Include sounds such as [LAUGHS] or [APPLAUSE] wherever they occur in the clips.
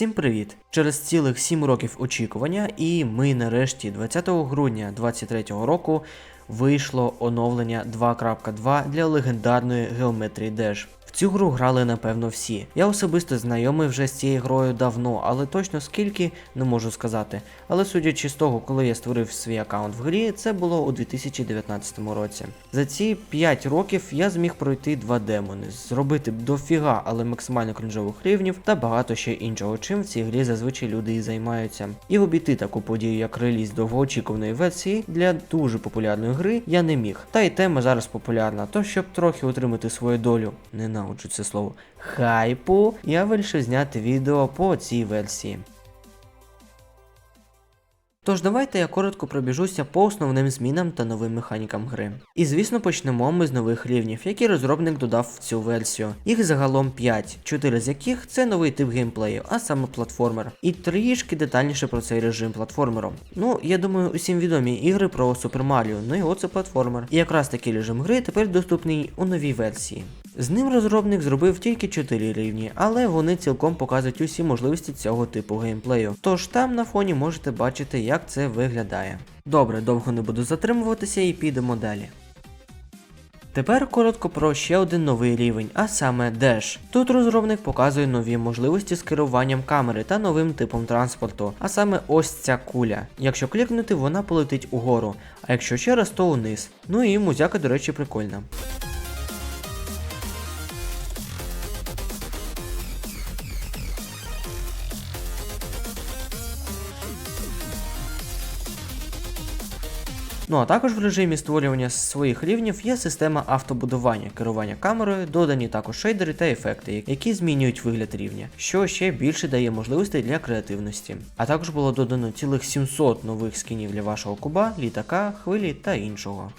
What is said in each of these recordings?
Всім привіт! Через цілих 7 років очікування, і ми нарешті 20 грудня 2023 року вийшло оновлення 2.2 для легендарної геометрії Dash. В цю гру грали напевно всі. Я особисто знайомий вже з цією грою давно, але точно скільки не можу сказати. Але судячи з того, коли я створив свій аккаунт в грі, це було у 2019 році. За ці 5 років я зміг пройти два демони, зробити дофіга, але максимально кринжових рівнів та багато ще іншого, чим в цій грі зазвичай люди і займаються. І обійти таку подію, як реліз довгоочікуваної версії для дуже популярної гри я не міг. Та й тема зараз популярна, то щоб трохи отримати свою долю, ненавиджу це слово, хайпу, я вирішив зняти відео по цій версії. Тож давайте я коротко пробіжуся по основним змінам та новим механікам гри. І звісно почнемо ми з нових рівнів, які розробник додав в цю версію. Їх загалом 5, 4 з яких це новий тип геймплею, а саме платформер. І трішки детальніше про цей режим платформеру. Ну, я думаю, усім відомі ігри про Супер Маріо, ну і оце платформер. І якраз такий режим гри тепер доступний у новій версії. З ним розробник зробив тільки 4 рівні, але вони цілком показують усі можливості цього типу геймплею. Тож там на фоні можете бачити, як це виглядає. Добре, довго не буду затримуватися і підемо далі. Тепер коротко про ще один новий рівень, а саме Dash. Тут розробник показує нові можливості з керуванням камери та новим типом транспорту, а саме ось ця куля. Якщо клікнути, вона полетить угору, а якщо ще раз, то униз. Ну і музяка, до речі, прикольна. Ну а також в режимі створювання своїх рівнів є система автобудування, керування камерою, додані також шейдери та ефекти, які змінюють вигляд рівня, що ще більше дає можливостей для креативності. А також було додано цілих 700 нових скінів для вашого куба, літака, хвилі та іншого.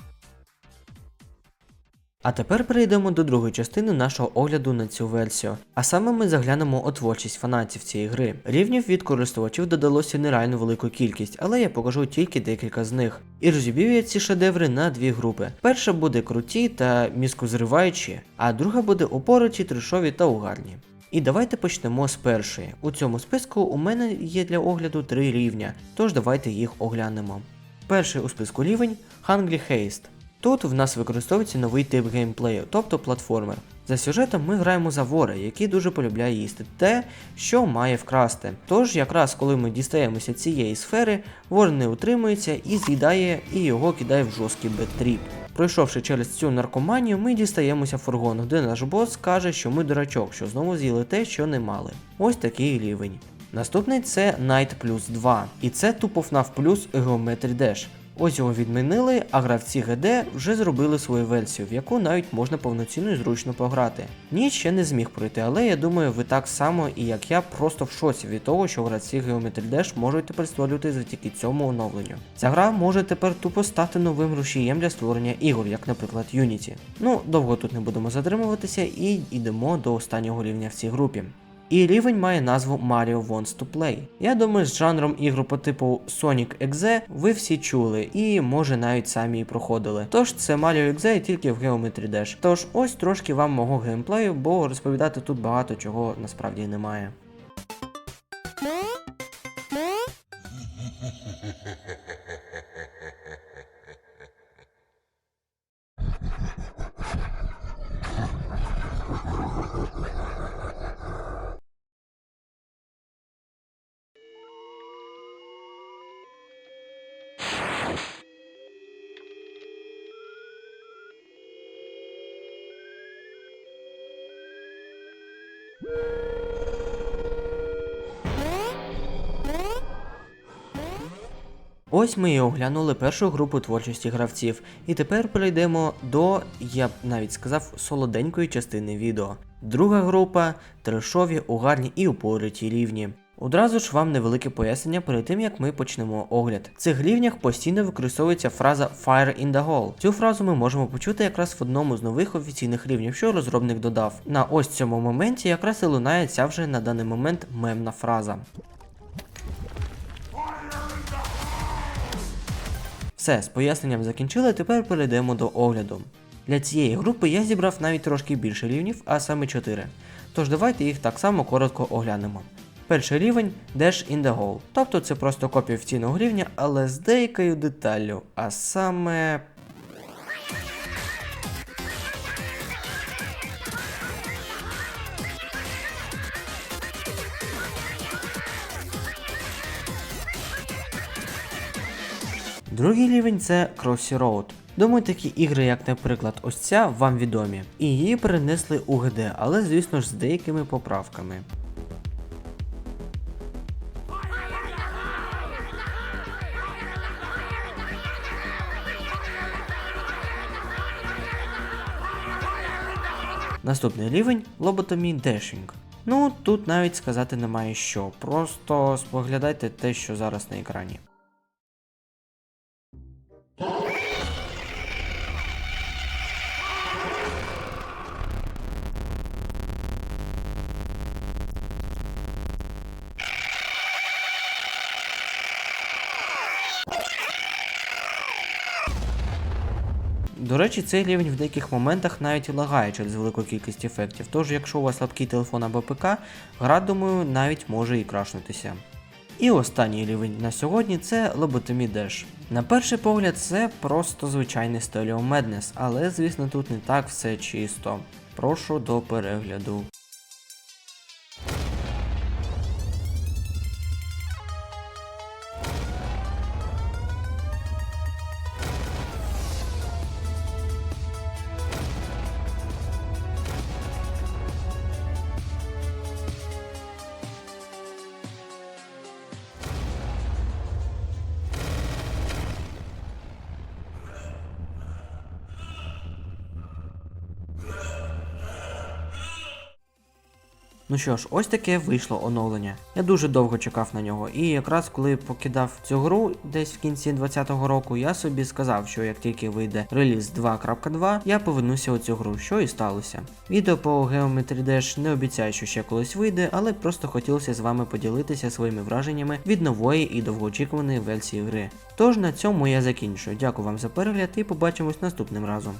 А тепер перейдемо до другої частини нашого огляду на цю версію. А саме ми заглянемо у творчість фанатів цієї гри. Рівнів від користувачів додалося нереально велику кількість, але я покажу тільки декілька з них. І розіб'ю я ці шедеври на дві групи. Перша буде круті та мізкозриваючі, а друга буде опорочі, трешові та угарні. І давайте почнемо з першої. У цьому списку у мене є для огляду три рівня, тож давайте їх оглянемо. Перший у списку рівень Hungry Haste. Тут в нас використовується новий тип геймплею, тобто платформер. За сюжетом ми граємо за вора, який дуже полюбляє їсти те, що має вкрасти. Тож, якраз коли ми дістаємося цієї сфери, вор не утримується і з'їдає і його кидає в жорсткий беттріп. Пройшовши через цю наркоманію, ми дістаємося фургону, де наш бос каже, що ми дурачок, що знову з'їли те, що не мали. Ось такий рівень. Наступний це Night Plus 2, і це тупо FNAF Plus Geometry Dash. Ось його відмінили, а гравці ГД вже зробили свою версію, в яку навіть можна повноцінно і зручно пограти. Ніч ще не зміг пройти, але я думаю, ви так само і як я просто в шоці від того, що гравці Geometry Dash можуть тепер створювати завдяки цьому оновленню. Ця гра може тепер тупо стати новим рушієм для створення ігор, як, наприклад, Unity. Ну, довго тут не будемо затримуватися і йдемо до останнього рівня в цій групі. І рівень має назву Mario Wants to Play. Я думаю, з жанром ігру по типу Sonic Exe ви всі чули і може навіть самі і проходили. Тож це Mario Exe тільки в Geometry Dash. Тож ось трошки вам мого геймплею, бо розповідати тут багато чого насправді немає. [LAUGHS] Ось ми і оглянули першу групу творчості гравців, і тепер перейдемо до, я б навіть сказав, солоденької частини відео. Друга група трешові, угарні і упориті рівні. Одразу ж вам невелике пояснення перед тим, як ми почнемо огляд. В цих рівнях постійно використовується фраза Fire in the hole. Цю фразу ми можемо почути якраз в одному з нових офіційних рівнів, що розробник додав. На ось цьому моменті якраз і лунає ця вже на даний момент мемна фраза. Все, з поясненням закінчили, тепер перейдемо до огляду. Для цієї групи я зібрав навіть трошки більше рівнів, а саме 4. Тож давайте їх так само коротко оглянемо. Перший рівень Dash in the Hole. Тобто це просто копія офіційного рівня, але з деякою деталлю, а саме. Другий рівень це Crossy Road. Думаю, такі ігри, як, наприклад, ось ця, вам відомі. І її перенесли у ГД, але звісно ж з деякими поправками. Наступний рівень Lobotomy Dashing. Ну, тут навіть сказати немає що. Просто споглядайте те, що зараз на екрані. До речі, цей рівень в деяких моментах навіть лагає через велику кількість ефектів, тож якщо у вас слабкий телефон або ПК, гра, думаю, навіть може і крашнутися. І останній рівень на сьогодні це Lobotomy Dash. На перший погляд, це просто звичайний Stereo Madness, але звісно тут не так все чисто. Прошу до перегляду. Ну що ж, ось таке вийшло оновлення. Я дуже довго чекав на нього, і якраз коли покидав цю гру десь в кінці 2020 року, я собі сказав, що як тільки вийде реліз 2.2, я повернуся у цю гру, що і сталося. Відео по Geometry Dash не обіцяю, що ще колись вийде, але просто хотілося з вами поділитися своїми враженнями від нової і довгоочікуваної версії гри. Тож на цьому я закінчую. Дякую вам за перегляд і побачимось наступним разом.